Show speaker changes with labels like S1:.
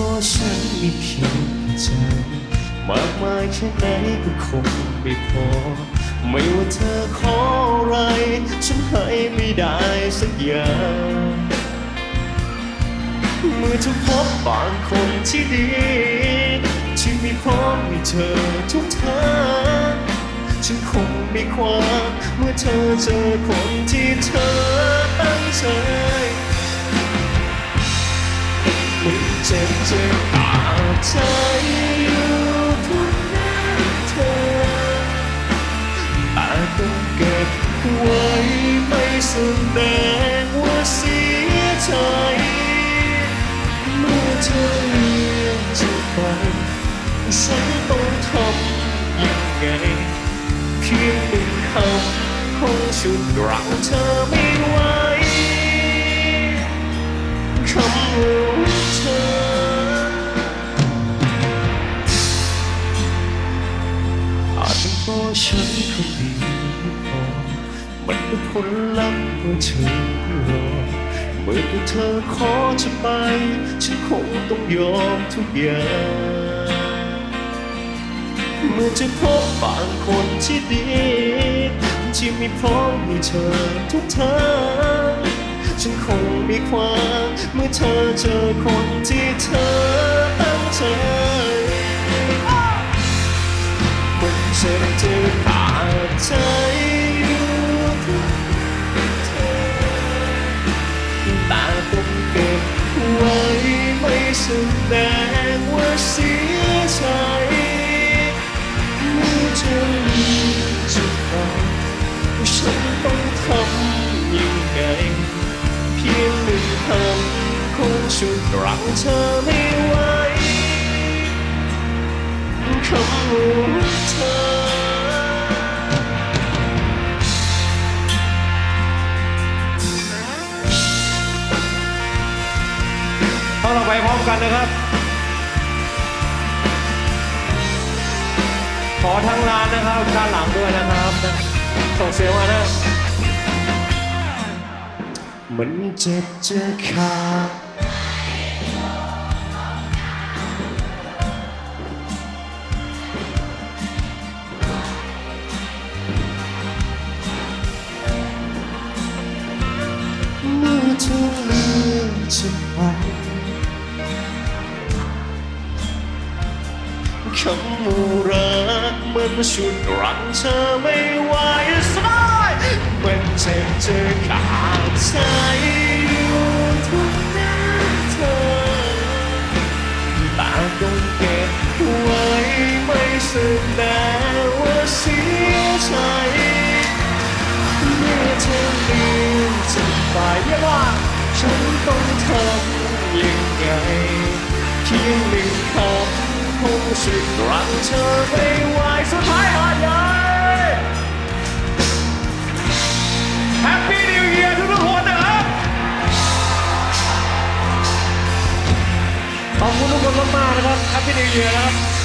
S1: พราะฉันมีเพียงใจ มากมายแค่ไหนก็คงไม่พอ ไม่ว่าเธอขออะไร ฉันให้ไม่ได้สักอย่างเมื่อเธอพบบางคนที่ดี ที่มีพร้อมให้เธอทุกทางฉันคงไม่คว้าเมื่อเธอเจอคนที่เธอตั้งใจ มันเจ็บเจ็บปาใจอยู่ทุกหน้าเธอแต่ต้องเก็บไว้ไม่แสดงว่าเสียใจเมื่อเธอเลือกจะไปฉันต้องทำยังไงเพียงหนึ่งคำคงชุดรั้งเธอไม่ไหวคำว่า ฉันคนดีพอมันเป็นผลลัพธ์เมื่อเธอรอเมื่อตัวเธอขอจะไป ฉันคงต้องยอมทุกอย่างเมื่อจะพบบางคนที่ดี ที่มีพร้อมให้เธอทุกทางฉันคงม่คว้าเมื่อเธอเจอคนที่เธอตั้งใจ มันเจ็บจะขาดใจอยู่ที่เธอแต่ต้องเก็บไว้ไม่แสดงว่าเสียใจเมื่อเธอเลือกจะไปฉันต้องทำยังไงเพียงหนึ่งคำคงชุดรั้งเธอไม่ไหวคำว่
S2: ไปพร้อมกันนะครับ ขอทั้งร้านนะครับด้านหลังด้วยนะครับส่งเสียงมานะ
S1: มันเจ็บจะขาดเมื่อเธอเลือกจะไป คำว่ารักมันชุดรังเธอไม่ไหวสบายมันเจ็บจะขาดใจอยู่ทุกหน้าเธอต่ต้องเก็บไว้ไม่แสดงว่าเสียใจเมื่อเธอเลือกจะไปเรียกว่าฉันต้องทำยังไงเพียงหนึ่งคำ คงสุดรังเธอไม่ไหวสุดท้ายหาใหญ่
S2: แฮปปี้นิวเยียร์ทุกคนนะครับขอบคุณทุกคนมากๆนะครับ Happy New Year นะครับ